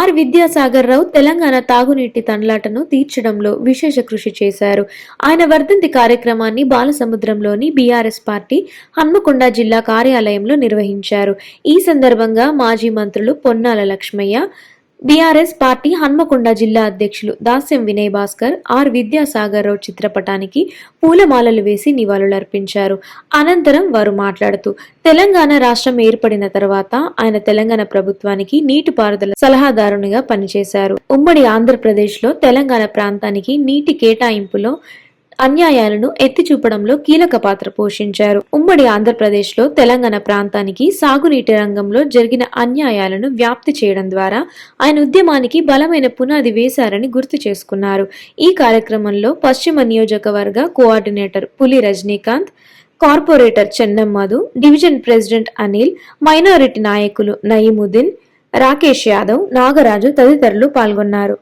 Are Vidyasagar రావు తెలంగాణ తాగునీటి తండ్లాటను తీర్చడంలో విశేష కృషి చేశారు. ఆయన వర్ధంతి కార్యక్రమాన్ని బాలసముద్రంలోని బీఆర్ఎస్ పార్టీ హన్మకొండ జిల్లా కార్యాలయంలో నిర్వహించారు. ఈ సందర్భంగా మాజీ మంత్రులు పొన్నాల లక్ష్మయ్య బీఆర్ఎస్ పార్టీ హన్మకొండ జిల్లా అధ్యక్షులు దాస్యం వినయ్ భాస్కర్ ఆర్ విద్యాసాగర్ రావు చిత్రపటానికి పూలమాలలు వేసి నివాళులర్పించారు. అనంతరం వారు మాట్లాడుతూ తెలంగాణ రాష్ట్రం ఏర్పడిన తర్వాత ఆయన తెలంగాణ ప్రభుత్వానికి నీటిపారుదల సలహాదారునిగా పనిచేశారు. ఉమ్మడి ఆంధ్రప్రదేశ్లో తెలంగాణ ప్రాంతానికి నీటి కేటాయింపులో అన్యాయాలను ఎత్తి చూపడంలో కీలక పాత్ర పోషించారు. ఉమ్మడి ఆంధ్రప్రదేశ్లో తెలంగాణ ప్రాంతానికి సాగునీటి రంగంలో జరిగిన అన్యాయాలను వ్యాప్తి చేయడం ద్వారా ఆయన ఉద్యమానికి బలమైన పునాది వేశారని గుర్తు చేసుకున్నారు. ఈ కార్యక్రమంలో పశ్చిమ నియోజకవర్గ coordinator Puli Rajinikanth corporator Chennamadhu division president Anil minority నాయకులు నయీముద్దీన్ రాకేష్ యాదవ్ నాగరాజు తదితరులు పాల్గొన్నారు.